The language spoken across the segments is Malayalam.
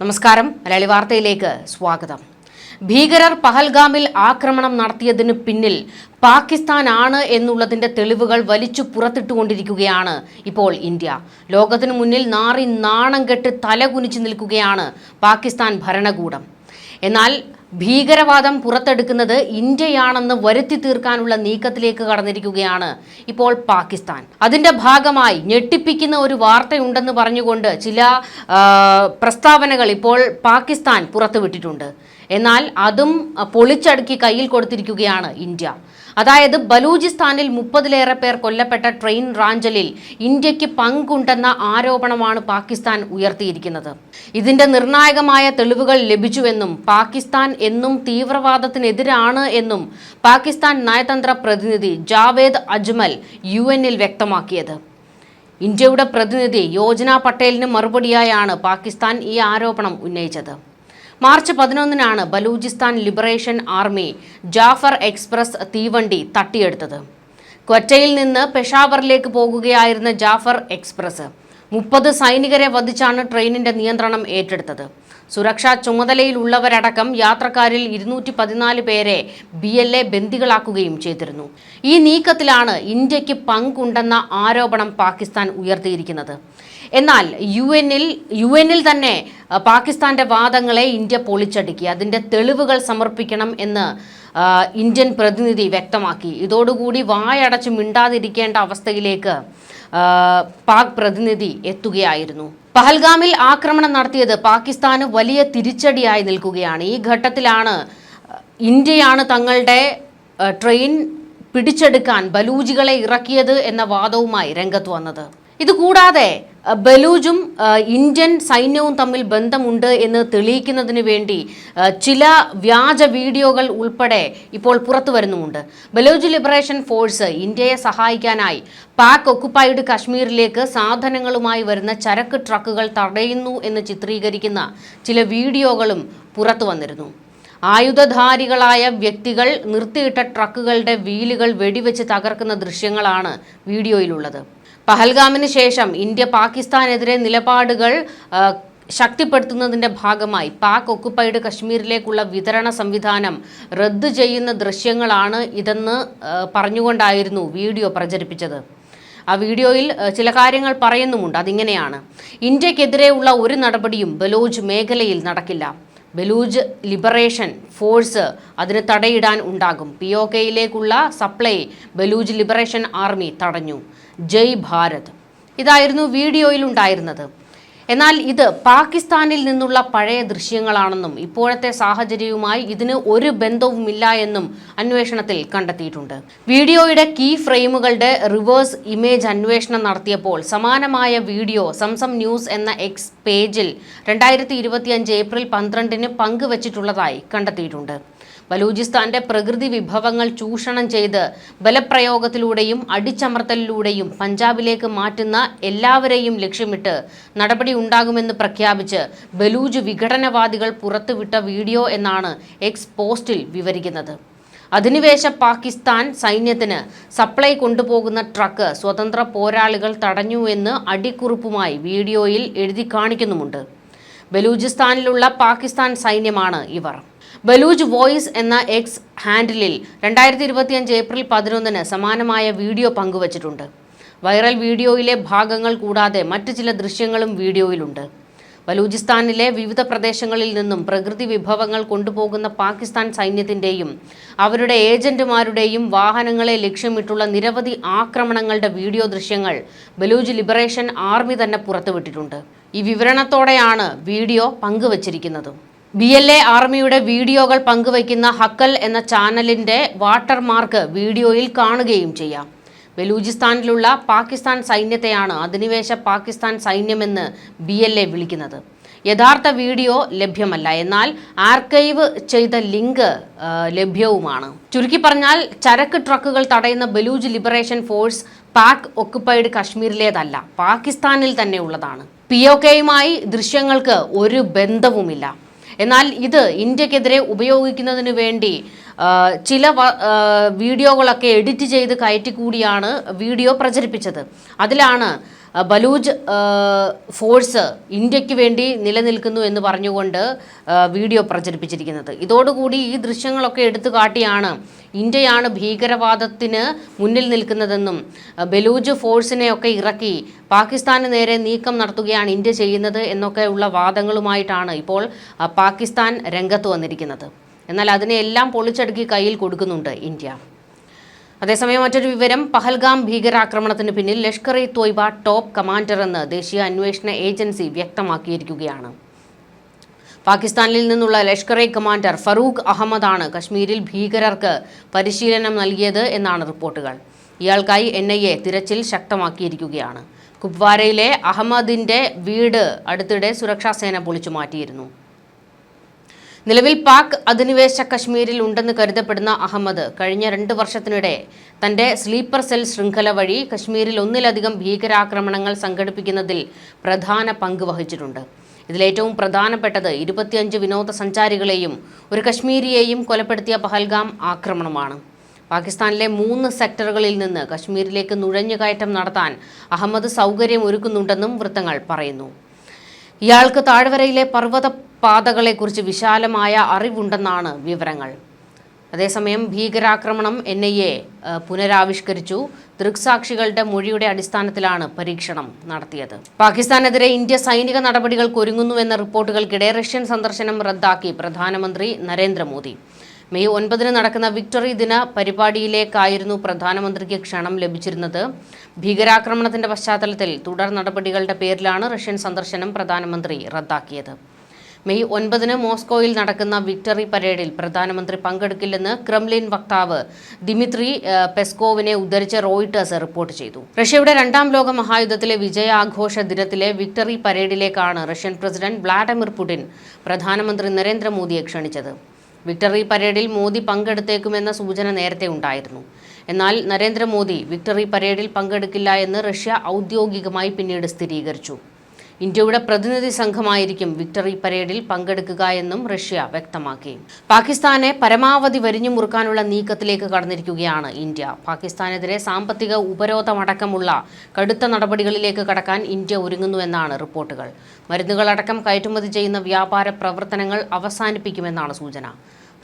നമസ്കാരം. മലയാളി വാർത്തയിലേക്ക് സ്വാഗതം. ഭീകരർ പഹൽഗാമിൽ ആക്രമണം നടത്തിയതിന് പിന്നിൽ പാകിസ്ഥാൻ ആണ് എന്നുള്ളതിന്റെ തെളിവുകൾ വലിച്ചു പുറത്തിട്ടുകൊണ്ടിരിക്കുകയാണ് ഇപ്പോൾ ഇന്ത്യ. ലോകത്തിനു മുന്നിൽ നാറി നാണം കെട്ട് തലകുനിച്ചു നിൽക്കുകയാണ് പാകിസ്ഥാൻ ഭരണകൂടം. എന്നാൽ ഭീകരവാദം പുറത്തെടുക്കുന്നത് ഇന്ത്യയാണെന്ന് വരുത്തി തീർക്കാനുള്ള നീക്കത്തിലേക്ക് കടന്നിരിക്കുകയാണ് ഇപ്പോൾ പാകിസ്ഥാൻ. അതിന്റെ ഭാഗമായി ഞെട്ടിപ്പിക്കുന്ന ഒരു വാർത്തയുണ്ടെന്ന് പറഞ്ഞുകൊണ്ട് ചില പ്രസ്താവനകൾ ഇപ്പോൾ പാകിസ്ഥാൻ പുറത്തുവിട്ടിട്ടുണ്ട്. എന്നാൽ അതും പൊളിച്ചടുക്കി കയ്യിൽ കൊടുത്തിരിക്കുകയാണ് ഇന്ത്യ. അതായത് ബലൂചിസ്ഥാനിൽ മുപ്പതിലേറെ പേർ കൊല്ലപ്പെട്ട ട്രെയിൻ റാഞ്ചലിൽ ഇന്ത്യയ്ക്ക് പങ്കുണ്ടെന്ന ആരോപണമാണ് പാകിസ്ഥാൻ ഉയർത്തിയിരിക്കുന്നത്. ഇതിന്റെ നിർണായകമായ തെളിവുകൾ ലഭിച്ചുവെന്നും പാകിസ്ഥാൻ എന്നും തീവ്രവാദത്തിനെതിരാണ് എന്നും പാകിസ്ഥാൻ നയതന്ത്ര പ്രതിനിധി ജാവേദ് അജ്മൽ യു എന്നിൽ വ്യക്തമാക്കിയത്. ഇന്ത്യയുടെ പ്രതിനിധി യോജന പട്ടേലിന് മറുപടിയായാണ് പാകിസ്ഥാൻ ഈ ആരോപണം ഉന്നയിച്ചത്. March പതിനൊന്നിനാണ് Balochistan liberation army Jaffar express തീവണ്ടി തട്ടിയെടുത്തത്. ക്വറ്റയിൽ നിന്ന് പെഷാവറിലേക്ക് പോകുകയായിരുന്ന ജാഫർ എക്സ്പ്രസ് മുപ്പത് സൈനികരെ വധിച്ചാണ് ട്രെയിനിന്റെ നിയന്ത്രണം ഏറ്റെടുത്തത്. സുരക്ഷാ ചുമതലയിലുള്ളവരടക്കം യാത്രക്കാരിൽ ഇരുന്നൂറ്റി പതിനാല് പേരെ ബി എൽ എ ബന്ദികളാക്കുകയും ചെയ്തിരുന്നു. ഈ നീക്കത്തിലാണ് ഇന്ത്യയ്ക്ക് പങ്കുണ്ടെന്ന ആരോപണം പാകിസ്ഥാൻ ഉയർത്തിയിരിക്കുന്നത്. എന്നാൽ യു എനിൽ യു എനിൽ തന്നെ പാകിസ്ഥാന്റെ വാദങ്ങളെ ഇന്ത്യ പൊളിച്ചടുക്കി. അതിന്റെ തെളിവുകൾ സമർപ്പിക്കണം എന്ന് ഇന്ത്യൻ പ്രതിനിധി വ്യക്തമാക്കി. ഇതോടുകൂടി വായടച്ച് മിണ്ടാതിരിക്കേണ്ട അവസ്ഥയിലേക്ക് പാക് പ്രതിനിധി എത്തുകയായിരുന്നു. പഹൽഗാമിൽ ആക്രമണം നടത്തിയത് പാകിസ്ഥാന് വലിയ തിരിച്ചടിയായി നിൽക്കുകയാണ്. ഈ ഘട്ടത്തിലാണ് ഇന്ത്യയാണ് തങ്ങളുടെ ട്രെയിൻ പിടിച്ചെടുക്കാൻ ബലൂജികളെ ഇറക്കിയത് എന്ന വാദവുമായി രംഗത്ത് വന്നത്. ഇതുകൂടാതെ ബലൂജും ഇന്ത്യൻ സൈന്യവും തമ്മിൽ ബന്ധമുണ്ട് എന്ന് തെളിയിക്കുന്നതിന് വേണ്ടി ചില വ്യാജ വീഡിയോകൾ ഉൾപ്പെടെ ഇപ്പോൾ പുറത്തു വരുന്നുമുണ്ട്. ബലൂജ് ലിബറേഷൻ ഫോഴ്സ് ഇന്ത്യയെ സഹായിക്കാനായി പാക് ഒക്കുപ്പൈഡ് കശ്മീരിലേക്ക് സാധനങ്ങളുമായി വരുന്ന ചരക്ക് ട്രക്കുകൾ തടയുന്നു എന്ന് ചിത്രീകരിക്കുന്ന ചില വീഡിയോകളും പുറത്തു വന്നിരുന്നു. ആയുധധാരികളായ വ്യക്തികൾ നിർത്തിയിട്ട ട്രക്കുകളുടെ വീലുകൾ വെടിവെച്ച് തകർക്കുന്ന ദൃശ്യങ്ങളാണ് വീഡിയോയിലുള്ളത്. പഹൽഗാമിന് ശേഷം ഇന്ത്യ പാകിസ്ഥാനെതിരെ നിലപാടുകൾ ശക്തിപ്പെടുത്തുന്നതിന്റെ ഭാഗമായി പാക് ഒക്കുപ്പൈഡ് കശ്മീരിലേക്കുള്ള വിതരണ സംവിധാനം റദ്ദു ചെയ്യുന്ന ദൃശ്യങ്ങളാണ് ഇതെന്ന് പറഞ്ഞുകൊണ്ടായിരുന്നു വീഡിയോ പ്രചരിപ്പിച്ചത്. ആ വീഡിയോയിൽ ചില കാര്യങ്ങൾ പറയുന്നുമുണ്ട്. അതിങ്ങനെയാണ്. ഇന്ത്യക്കെതിരെയുള്ള ഒരു നടപടിയും ബലൂജ് മേഖലയിൽ നടക്കില്ല. ബലൂജ് ലിബറേഷൻ ഫോഴ്സ് അതിന് തടയിടാൻ ഉണ്ടാകും. പി ഒ കെയിലേക്കുള്ള സപ്ലൈ ബലൂജ് ലിബറേഷൻ ആർമി തടഞ്ഞു. ജയ് ഭാരത്. ഇതായിരുന്നു വീഡിയോയിൽ ഉണ്ടായിരുന്നത് എന്നാൽ ഇത് പാകിസ്ഥാനിൽ നിന്നുള്ള പഴയ ദൃശ്യങ്ങളാണെന്നും ഇപ്പോഴത്തെ സാഹചര്യവുമായി ഇതിന് ഒരു ബന്ധവുമില്ല എന്നും അന്വേഷണത്തിൽ കണ്ടെത്തിയിട്ടുണ്ട്. വീഡിയോയുടെ കീ ഫ്രെയിമുകളുടെ റിവേഴ്സ് ഇമേജ് അന്വേഷണം നടത്തിയപ്പോൾ സമാനമായ വീഡിയോ സംസം ന്യൂസ് എന്ന എക്സ് പേജിൽ രണ്ടായിരത്തി ഇരുപത്തിയഞ്ച് ഏപ്രിൽ പന്ത്രണ്ടിന് പങ്കുവച്ചിട്ടുള്ളതായി കണ്ടെത്തിയിട്ടുണ്ട്. ബലൂചിസ്ഥാന്റെ പ്രകൃതി വിഭവങ്ങൾ ചൂഷണം ചെയ്ത് ബലപ്രയോഗത്തിലൂടെയും അടിച്ചമർത്തലിലൂടെയും പഞ്ചാബിലേക്ക് മാറ്റുന്ന എല്ലാവരെയും ലക്ഷ്യമിട്ട് നടപടി ഉണ്ടാകുമെന്ന് പ്രഖ്യാപിച്ച് ബലൂജ് വിഘടനവാദികൾ പുറത്തുവിട്ട വീഡിയോ എന്നാണ് എക്സ് പോസ്റ്റിൽ വിവരിക്കുന്നത്. അധിനിവേശ പാകിസ്ഥാൻ സൈന്യത്തിന് സപ്ലൈ കൊണ്ടുപോകുന്ന ട്രക്ക് സ്വതന്ത്ര പോരാളികൾ തടഞ്ഞു എന്ന് അടിക്കുറിപ്പുമായി വീഡിയോയിൽ എഴുതി കാണിക്കുന്നുമുണ്ട്. ബലൂചിസ്ഥാനിലുള്ള പാകിസ്ഥാൻ സൈന്യമാണ് ഇവർ. ബലൂജ് വോയിസ് എന്ന എക്സ് ഹാൻഡിലിൽ രണ്ടായിരത്തി ഇരുപത്തിയഞ്ച് ഏപ്രിൽ പതിനൊന്നിന് സമാനമായ വീഡിയോ പങ്കുവച്ചിട്ടുണ്ട്. വൈറൽ വീഡിയോയിലെ ഭാഗങ്ങൾ കൂടാതെ മറ്റ് ചില ദൃശ്യങ്ങളും വീഡിയോയിലുണ്ട്. ബലൂചിസ്ഥാനിലെ വിവിധ പ്രദേശങ്ങളിൽ നിന്നും പ്രകൃതി വിഭവങ്ങൾ കൊണ്ടുപോകുന്ന പാകിസ്ഥാൻ സൈന്യത്തിന്റെയും അവരുടെ ഏജന്റുമാരുടെയും വാഹനങ്ങളെ ലക്ഷ്യമിട്ടുള്ള നിരവധി ആക്രമണങ്ങളുടെ വീഡിയോ ദൃശ്യങ്ങൾ ബലൂജ് ലിബറേഷൻ ആർമി തന്നെ പുറത്തുവിട്ടിട്ടുണ്ട്. ഈ വിവരണത്തോടെയാണ് വീഡിയോ പങ്കുവച്ചിരിക്കുന്നതും. ബി എൽ എ ആർമിയുടെ വീഡിയോകൾ പങ്കുവയ്ക്കുന്ന ഹക്കൽ എന്ന ചാനലിന്റെ വാട്ടർമാർക്ക് വീഡിയോയിൽ കാണുകയും ചെയ്യാം. ബലൂചിസ്ഥാനിലുള്ള പാകിസ്ഥാൻ സൈന്യത്തെയാണ് അധിനിവേശ പാകിസ്ഥാൻ സൈന്യമെന്ന് ബി എൽ എ വിളിക്കുന്നത്. യഥാർത്ഥ വീഡിയോ ലഭ്യമല്ല. എന്നാൽ ആർക്കൈവ് ചെയ്ത ലിങ്ക് ലഭ്യവുമാണ്. ചുരുക്കി പറഞ്ഞാൽ ചരക്ക് ട്രക്കുകൾ തടയുന്ന Baloch liberation force Pak occupied കശ്മീരിലേതല്ല പാകിസ്ഥാനിൽ തന്നെ ഉള്ളതാണ്. പി ഒ കെയുമായി ദൃശ്യങ്ങൾക്ക് ഒരു ബന്ധവുമില്ല. എന്നാൽ ഇത് ഇന്ത്യക്കെതിരെ ഉപയോഗിക്കുന്നതിന് വേണ്ടി ചില വീഡിയോകളൊക്കെ എഡിറ്റ് ചെയ്ത് കയറ്റി കൂടിയാണ് വീഡിയോ പ്രചരിപ്പിച്ചത്. അതിലാണ് ബലൂജ് ഫോഴ്സ് ഇന്ത്യയ്ക്ക് വേണ്ടി നിലനിൽക്കുന്നു എന്ന് പറഞ്ഞുകൊണ്ട് വീഡിയോ പ്രചരിപ്പിച്ചിരിക്കുന്നത്. ഇതോടുകൂടി ഈ ദൃശ്യങ്ങളൊക്കെ എടുത്തു കാട്ടിയാണ് ഇന്ത്യയാണ് ഭീകരവാദത്തിന് മുന്നിൽ നിൽക്കുന്നതെന്നും ബലൂജ് ഫോഴ്സിനെയൊക്കെ ഇറക്കി പാകിസ്ഥാന് നേരെ നീക്കം നടത്തുകയാണ് ഇന്ത്യ ചെയ്യുന്നത് എന്നൊക്കെയുള്ള വാദങ്ങളുമായിട്ടാണ് ഇപ്പോൾ പാകിസ്ഥാൻ രംഗത്ത് വന്നിരിക്കുന്നത്. എന്നാൽ അതിനെയെല്ലാം പൊളിച്ചടുക്കി കയ്യിൽ കൊടുക്കുന്നുണ്ട് ഇന്ത്യ. അതേസമയം മറ്റൊരു വിവരം പഹൽഗാം ഭീകരാക്രമണത്തിന് പിന്നിൽ ലഷ്കർ ഇ തോയ്ബ ടോപ്പ് കമാൻഡർ എന്ന് ദേശീയ അന്വേഷണ ഏജൻസി വ്യക്തമാക്കിയിരിക്കുകയാണ്. പാകിസ്ഥാനിൽ നിന്നുള്ള ലഷ്കർ ഇ കമാൻഡർ ഫറൂഖ് അഹമ്മദാണ് കശ്മീരിൽ ഭീകരർക്ക് പരിശീലനം നൽകിയത് എന്നാണ് റിപ്പോർട്ടുകൾ. ഇയാൾക്കായി എൻ ഐ എ തിരച്ചിൽ ശക്തമാക്കിയിരിക്കുകയാണ്. കുപ്വാരയിലെ അഹമ്മദിന്റെ വീട് അടുത്തിടെ സുരക്ഷാസേന പൊളിച്ചു മാറ്റിയിരുന്നു. നിലവിൽ പാക് അധിനിവേശ കശ്മീരിൽ ഉണ്ടെന്ന് കരുതപ്പെടുന്ന അഹമ്മദ് കഴിഞ്ഞ രണ്ട് വർഷത്തിനിടെ തന്റെ സ്ലീപ്പർ സെൽ ശൃംഖല വഴി കശ്മീരിൽ ഒന്നിലധികം ഭീകരാക്രമണങ്ങൾ സംഘടിപ്പിക്കുന്നതിൽ പ്രധാന പങ്ക് വഹിച്ചിട്ടുണ്ട്. ഇതിലേറ്റവും പ്രധാനപ്പെട്ടത് ഇരുപത്തിയഞ്ച് വിനോദസഞ്ചാരികളെയും ഒരു കശ്മീരിയെയും കൊലപ്പെടുത്തിയ പഹൽഗാം ആക്രമണമാണ്. പാകിസ്ഥാനിലെ മൂന്ന് സെക്ടറുകളിൽ നിന്ന് കശ്മീരിലേക്ക് നുഴഞ്ഞുകയറ്റം നടത്താൻ അഹമ്മദ് സൗകര്യം ഒരുക്കുന്നുണ്ടെന്നും വൃത്തങ്ങൾ പറയുന്നു. ഇയാൾക്ക് താഴ്വരയിലെ പർവത പാതകളെക്കുറിച്ച് വിശാലമായ അറിവുണ്ടെന്നാണ് വിവരങ്ങൾ. അതേസമയം ഭീകരാക്രമണം എൻ ഐ എ പുനരാവിഷ്കരിച്ചു. ദൃക്സാക്ഷികളുടെ മൊഴിയുടെ അടിസ്ഥാനത്തിലാണ് പരീക്ഷണം നടത്തിയത്. പാകിസ്ഥാനെതിരെ ഇന്ത്യ സൈനിക നടപടികൾക്ക് ഒരുങ്ങുന്നുവെന്ന റിപ്പോർട്ടുകൾക്കിടെ റഷ്യൻ സന്ദർശനം റദ്ദാക്കി പ്രധാനമന്ത്രി നരേന്ദ്രമോദി. മെയ് ഒൻപതിന് നടക്കുന്ന വിക്ടറി ദിന പരിപാടിയിലേക്കായിരുന്നു പ്രധാനമന്ത്രിക്ക് ക്ഷണം ലഭിച്ചിരുന്നത്. ഭീകരാക്രമണത്തിന്റെ പശ്ചാത്തലത്തിൽ തുടർ നടപടികളുടെ പേരിലാണ് റഷ്യൻ സന്ദർശനം പ്രധാനമന്ത്രി റദ്ദാക്കിയത്. മെയ് ഒൻപതിന് മോസ്കോയിൽ നടക്കുന്ന വിക്ടറി പരേഡിൽ പ്രധാനമന്ത്രി പങ്കെടുക്കില്ലെന്ന് ക്രെംലിൻ വക്താവ് ദിമിത്രി പെസ്കോവിനെ ഉദ്ധരിച്ച് റോയിട്ടേഴ്സ് റിപ്പോർട്ട് ചെയ്തു. റഷ്യയുടെ രണ്ടാം ലോക മഹായുദ്ധത്തിലെ വിജയാഘോഷ ദിനത്തിലെ വിക്ടറി പരേഡിലേക്കാണ് റഷ്യൻ പ്രസിഡന്റ് വ്ളാഡിമിർ പുടിൻ പ്രധാനമന്ത്രി നരേന്ദ്രമോദിയെ ക്ഷണിച്ചത്. വിക്ടറി പരേഡിൽ മോദി പങ്കെടുത്തേക്കുമെന്ന സൂചന നേരത്തെ ഉണ്ടായിരുന്നു. എന്നാൽ നരേന്ദ്രമോദി വിക്ടറി പരേഡിൽ പങ്കെടുക്കില്ല എന്ന് റഷ്യ ഔദ്യോഗികമായി പിന്നീട് സ്ഥിരീകരിച്ചു. ഇന്ത്യയുടെ പ്രതിനിധി സംഘമായിരിക്കും വിക്ടറി പരേഡിൽ പങ്കെടുക്കുക എന്നും റഷ്യ വ്യക്തമാക്കി. പാകിസ്ഥാനെ പരമാവധി വരിഞ്ഞു മുറുക്കാനുള്ള നീക്കത്തിലേക്ക് കടന്നിരിക്കുകയാണ് ഇന്ത്യ. പാകിസ്ഥാനെതിരെ സാമ്പത്തിക ഉപരോധമടക്കമുള്ള കടുത്ത നടപടികളിലേക്ക് കടക്കാൻ ഇന്ത്യ ഒരുങ്ങുന്നുവെന്നാണ് റിപ്പോർട്ടുകൾ. മരുന്നുകളടക്കം കയറ്റുമതി ചെയ്യുന്ന വ്യാപാര പ്രവർത്തനങ്ങൾ അവസാനിപ്പിക്കുമെന്നാണ് സൂചന.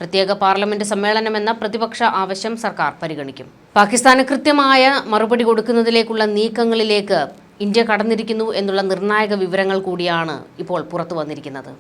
പ്രത്യേക പാർലമെന്റ് സമ്മേളനമെന്ന പ്രതിപക്ഷ ആവശ്യം സർക്കാർ പരിഗണിക്കും. പാകിസ്ഥാന് കൃത്യമായ മറുപടി കൊടുക്കുന്നതിലേക്കുള്ള നീക്കങ്ങളിലേക്ക് ഇന്ത്യ കടന്നിരിക്കുന്നു എന്നുള്ള നിർണായക വിവരങ്ങൾ കൂടിയാണ് ഇപ്പോൾ പുറത്തു വന്നിരിക്കുന്നത്.